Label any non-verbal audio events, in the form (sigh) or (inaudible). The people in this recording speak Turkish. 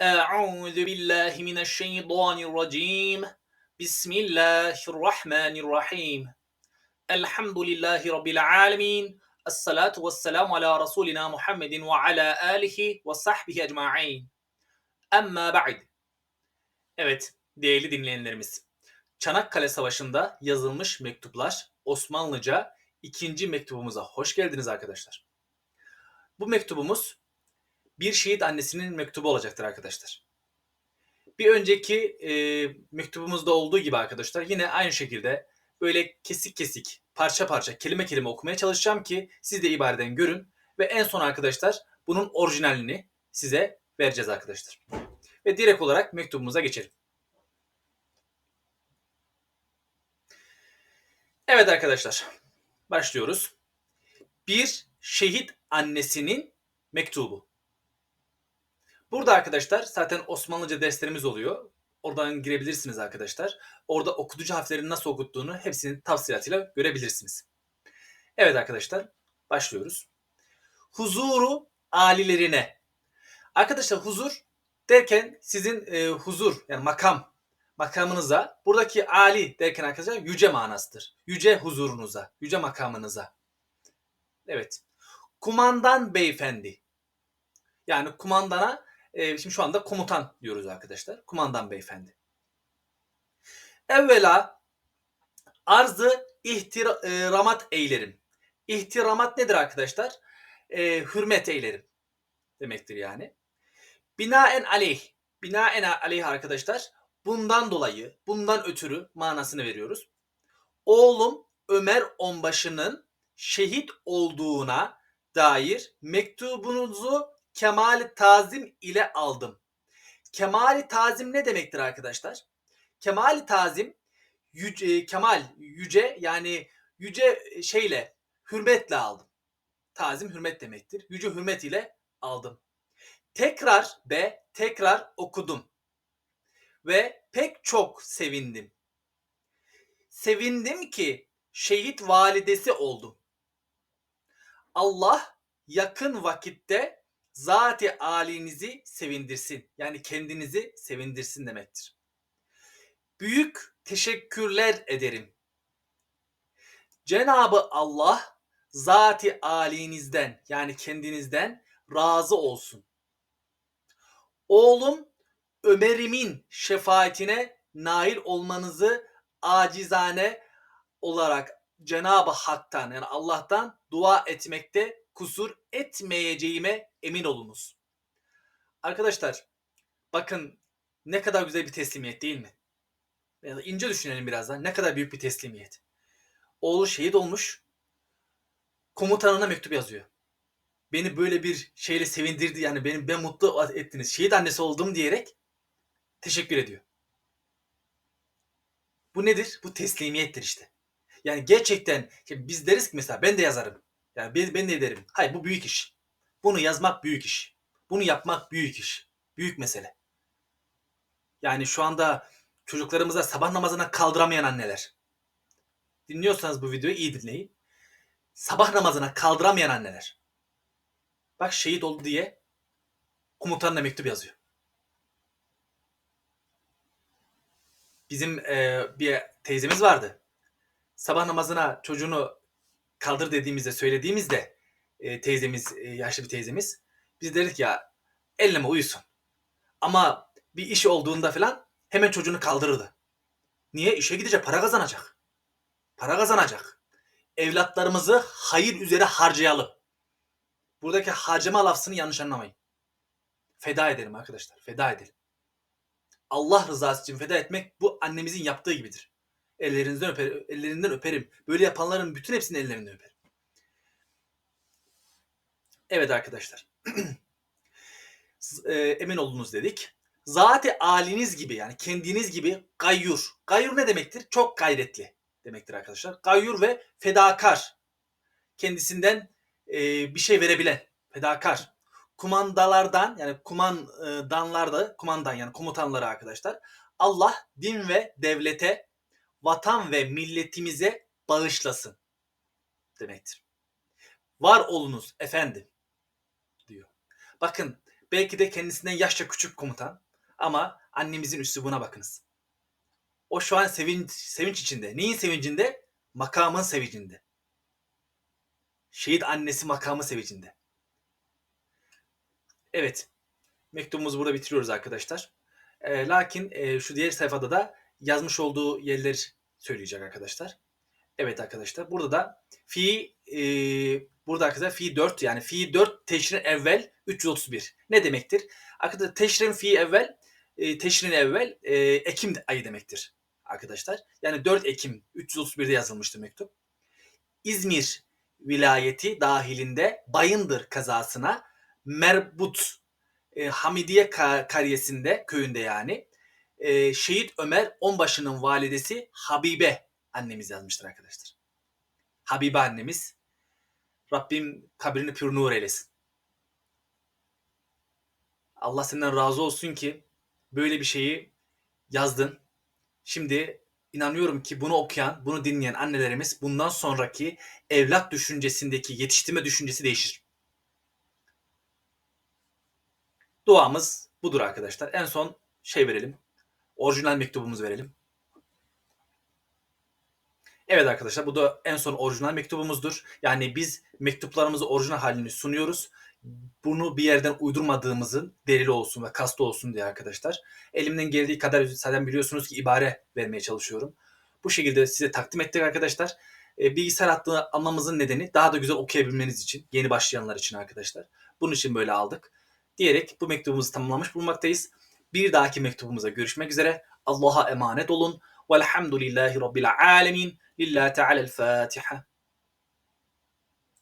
Euzu billahi mineşşeytanirracim. Bismillahirrahmanirrahim. Elhamdülillahi rabbil alamin. Essalatu vesselamu ala rasulina Muhammedin ve ala alihi ve sahbihi ecmaîn. Amma ba'd. Evet, değerli dinleyenlerimiz. Çanakkale Savaşı'nda yazılmış mektuplar Osmanlıca ikinci mektubumuza hoş geldiniz arkadaşlar. Bu mektubumuz bir şehit annesinin mektubu olacaktır arkadaşlar. Bir önceki e, mektubumuzda olduğu gibi arkadaşlar yine aynı şekilde böyle kesik kesik, parça parça, kelime kelime okumaya çalışacağım ki siz de ibareden görün ve en son arkadaşlar bunun orijinalini size vereceğiz arkadaşlar. Ve direkt olarak mektubumuza geçelim. Evet arkadaşlar, başlıyoruz. Bir şehit annesinin mektubu. Burada arkadaşlar zaten Osmanlıca derslerimiz oluyor. Oradan girebilirsiniz arkadaşlar. Orada okutucu harflerin nasıl okuttuğunu hepsinin tafsilatıyla görebilirsiniz. Evet arkadaşlar başlıyoruz. Huzuru alilerine. Arkadaşlar huzur derken sizin e, huzur yani makam makamınıza buradaki ali derken arkadaşlar yüce manasıdır. Yüce huzurunuza, yüce makamınıza. Evet. Kumandan beyefendi. Yani kumandana e, şimdi şu anda komutan diyoruz arkadaşlar. Kumandan beyefendi. Evvela arzı ihtiramat eylerim. İhtiramat nedir arkadaşlar? E, hürmet eylerim demektir yani. Binaen aleyh. Binaen aleyh arkadaşlar. Bundan dolayı, bundan ötürü manasını veriyoruz. Oğlum Ömer Onbaşı'nın şehit olduğuna dair mektubunuzu kemal tazim ile aldım. Kemal tazim ne demektir arkadaşlar? Kemal tazim yüce, kemal yüce yani yüce şeyle hürmetle aldım. Tazim hürmet demektir. Yüce hürmet ile aldım. Tekrar ve tekrar okudum. Ve pek çok sevindim. Sevindim ki şehit validesi oldum. Allah yakın vakitte zati alinizi sevindirsin. Yani kendinizi sevindirsin demektir. Büyük teşekkürler ederim. Cenabı Allah zati alinizden yani kendinizden razı olsun. Oğlum Ömer'imin şefaatine nail olmanızı acizane olarak Cenab-ı Hak'tan yani Allah'tan dua etmekte kusur etmeyeceğime emin olunuz. Arkadaşlar bakın ne kadar güzel bir teslimiyet değil mi? Yani ince düşünelim birazdan. Ne kadar büyük bir teslimiyet. Oğlu şehit olmuş. Komutanına mektup yazıyor. Beni böyle bir şeyle sevindirdi yani beni ben mutlu ettiniz. Şehit annesi oldum diyerek teşekkür ediyor. Bu nedir? Bu teslimiyettir işte. Yani gerçekten biz deriz ki mesela ben de yazarım. Yani ben, ben de derim. Hayır bu büyük iş. Bunu yazmak büyük iş. Bunu yapmak büyük iş. Büyük mesele. Yani şu anda çocuklarımıza sabah namazına kaldıramayan anneler. Dinliyorsanız bu videoyu iyi dinleyin. Sabah namazına kaldıramayan anneler. Bak şehit oldu diye komutanına mektup yazıyor. Bizim e, bir teyzemiz vardı. Sabah namazına çocuğunu kaldır dediğimizde söylediğimizde e, teyzemiz e, yaşlı bir teyzemiz biz dedik ya elleme uyusun. Ama bir iş olduğunda falan hemen çocuğunu kaldırırdı. Niye? İşe gidecek para kazanacak. Para kazanacak. Evlatlarımızı hayır üzere harcayalım. Buradaki harcama lafzını yanlış anlamayın. Feda edelim arkadaşlar. Feda edelim. Allah rızası için feda etmek bu annemizin yaptığı gibidir. Ellerinizden öper, ellerinden öperim. Böyle yapanların bütün hepsinin ellerinden öperim. Evet arkadaşlar. (clears throat) emin olunuz dedik. Zati aliniz gibi yani kendiniz gibi gayyur. Gayyur ne demektir? Çok gayretli demektir arkadaşlar. Gayyur ve fedakar. Kendisinden e, bir şey verebilen. Fedakar. Kumandalardan yani kumandanlarda kumandan yani komutanları arkadaşlar. Allah din ve devlete vatan ve milletimize bağışlasın demektir. Var olunuz efendim diyor. Bakın Belki de kendisinden yaşça küçük komutan. Ama annemizin üslubuna bakınız. O şu an sevinç, sevinç içinde. Neyin sevincinde? Makamın sevincinde. Şehit annesi makamı sevincinde. Evet. Mektubumuzu burada bitiriyoruz arkadaşlar. E, lakin e, şu diğer sayfada da yazmış olduğu yerleri söyleyecek arkadaşlar. Evet arkadaşlar. Burada da fi e, burada arkadaşlar fi 4 yani fi 4 teşrin evvel 331. Ne demektir? Arkadaşlar teşrin fi evvel e, teşrin evvel e, Ekim ayı demektir arkadaşlar. Yani 4 Ekim 331'de yazılmıştır mektup. İzmir vilayeti dahilinde Bayındır kazasına Merbut e, Hamidiye ka- köyünde yani e, Şehit Ömer Onbaşı'nın validesi Habibe annemiz yazmıştır arkadaşlar. Habibe annemiz Rabbim kabrini pür nur eylesin. Allah senden razı olsun ki böyle bir şeyi yazdın. Şimdi inanıyorum ki bunu okuyan, bunu dinleyen annelerimiz bundan sonraki evlat düşüncesindeki yetiştirme düşüncesi değişir. Duamız budur arkadaşlar. En son şey verelim. Orijinal mektubumuzu verelim. Evet arkadaşlar bu da en son orijinal mektubumuzdur. Yani biz mektuplarımızı orijinal halini sunuyoruz. Bunu bir yerden uydurmadığımızın delili olsun ve kastı olsun diye arkadaşlar. Elimden geldiği kadar zaten biliyorsunuz ki ibare vermeye çalışıyorum. Bu şekilde size takdim ettik arkadaşlar. E, bilgisayar hattını almamızın nedeni daha da güzel okuyabilmeniz için. Yeni başlayanlar için arkadaşlar. Bunun için böyle aldık. Diyerek bu mektubumuzu tamamlamış bulunmaktayız. Bir dahaki mektubumuza görüşmek üzere. Allah'a emanet olun. Velhamdülillahi Rabbil alemin. Lillahi Teala'l Fatiha.